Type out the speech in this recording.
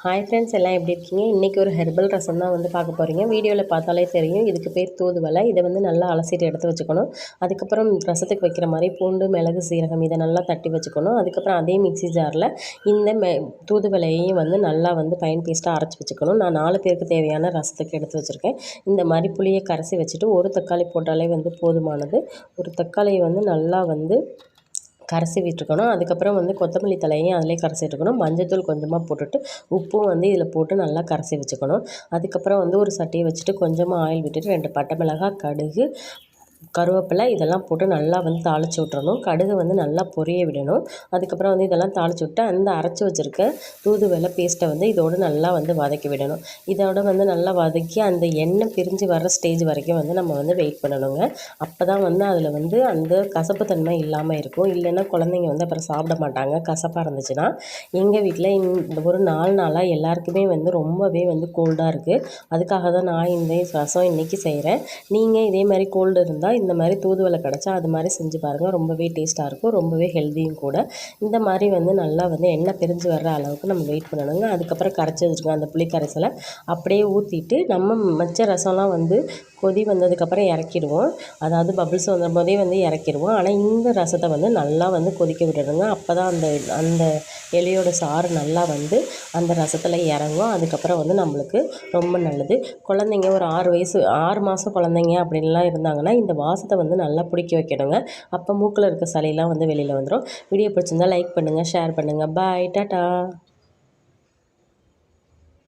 Hi friends எல்லாம் எப்படி இருக்கீங்க? இன்றைக்கி ஒரு ஹெர்பல் ரசம் தான் வந்து பார்க்க போகிறீங்க வீடியோவில் பார்த்தாலே தெரியும். இதுக்கு பேர் தூதுவலை இதை வந்து நல்லா அலசிட்டு எடுத்து வச்சுக்கணும். அதுக்கப்புறம் ரசத்துக்கு வைக்கிற மாதிரி பூண்டு மிளகு சீரகம் இதை நல்லா தட்டி வச்சுக்கணும். அதுக்கப்புறம் அதே மிக்சி ஜாரில் இந்த மெ தூதுவலையையும் வந்து நல்லா வந்து பயன் பேஸ்ட்டாக அரைச்சி வச்சுக்கணும். நான் நாலு பேருக்கு தேவையான ரசத்துக்கு எடுத்து வச்சுருக்கேன். இந்த மாதிரி புளியை கரைசி வச்சுட்டு ஒரு தக்காளி போட்டாலே வந்து போதுமானது. ஒரு தக்காளியை வந்து நல்லா வந்து கரைசி விட்டுருக்கணும் அதுக்கப்புறம் வந்து கொத்தமல்லி தலையையும் அதிலே கரைசி விட்டுக்கணும் மஞ்சத்தூள் கொஞ்சமாக போட்டுட்டு உப்பும் வந்து இதில் போட்டு நல்லா கரைச்சி வச்சுக்கணும். அதுக்கப்புறம் வந்து ஒரு சட்டியை வச்சுட்டு கொஞ்சமாக ஆயில் விட்டுட்டு ரெண்டு பட்டை மிளகாய் கடுகு கருவேப்பிலை இதெல்லாம் போட்டு நல்லா வந்து தாளித்து விட்றணும் கடுகு வந்து நல்லா பொரிய விடணும். அதுக்கப்புறம் வந்து இதெல்லாம் தாளித்து விட்டு அந்த அரைச்சி வச்சுருக்க தூதுவளை பேஸ்ட்டை வந்து இதோடு நல்லா வந்து வதக்கி விடணும். இதோட வந்து நல்லா வதக்கி அந்த எண்ணெய் பிரிஞ்சு வர்ற ஸ்டேஜ் வரைக்கும் வந்து நம்ம வந்து வெயிட் பண்ணணுங்க. அப்போ தான் வந்து அதில் வந்து அந்த கசப்பு தன்மை இல்லாமல் இருக்கும். இல்லைன்னா குழந்தைங்க வந்து அப்புறம் சாப்பிட மாட்டாங்க. கசப்பாக இருந்துச்சுன்னா எங்கள் வீட்டில் இந்த ஒரு நாலு நாளாக எல்லாருக்குமே வந்து ரொம்பவே வந்து கோல்டாக இருக்குது அதுக்காக தான் நான் இந்த ரசம் இன்றைக்கி செய்கிறேன் நீங்கள் இதே மாதிரி கோல்டு இருந்தால் இந்த மாதிரி தூதுவளை கிடச்சா அது மாதிரி செஞ்சு பாருங்கள் ரொம்பவே டேஸ்ட்டாக இருக்கும். ரொம்பவே ஹெல்த்தியும் கூட. இந்த மாதிரி வந்து நல்லா வந்து எண்ணெய் பிரிஞ்சு வர்ற அளவுக்கு நம்ம வெயிட் பண்ணணுங்க. அதுக்கப்புறம் கரைச்சி வச்சுருக்கோம் அந்த புளி கரைசலை அப்படியே ஊற்றிட்டு நம்ம மச்ச ரசம்லாம் வந்து கொதி வந்ததுக்கப்புறம் இறக்கிடுவோம். அதாவது பபிள்ஸ் வந்த போதே வந்து இறக்கிடுவோம். ஆனால் இந்த ரசத்தை வந்து நல்லா வந்து கொதிக்க விட்டுடுங்க. அப்போ தான் அந்த அந்த இலையோட சாறு நல்லா வந்து அந்த ரசத்தில் இறங்கும். அதுக்கப்புறம் வந்து நம்மளுக்கு ரொம்ப நல்லது. குழந்தைங்க ஒரு ஆறு வயசு ஆறு மாதம் குழந்தைங்க அப்படின்லாம் இருந்தாங்கன்னா இந்த வாசத்தை வந்து நல்லா பிடிக்க வைக்கணுங்க. அப்போ மூக்கில் இருக்க சளியெல்லாம் வந்து வெளியில் வந்துடும் வீடியோ பிடிச்சிருந்தா லைக் பண்ணுங்கள் ஷேர் பண்ணுங்கள் பாய் டாட்டா.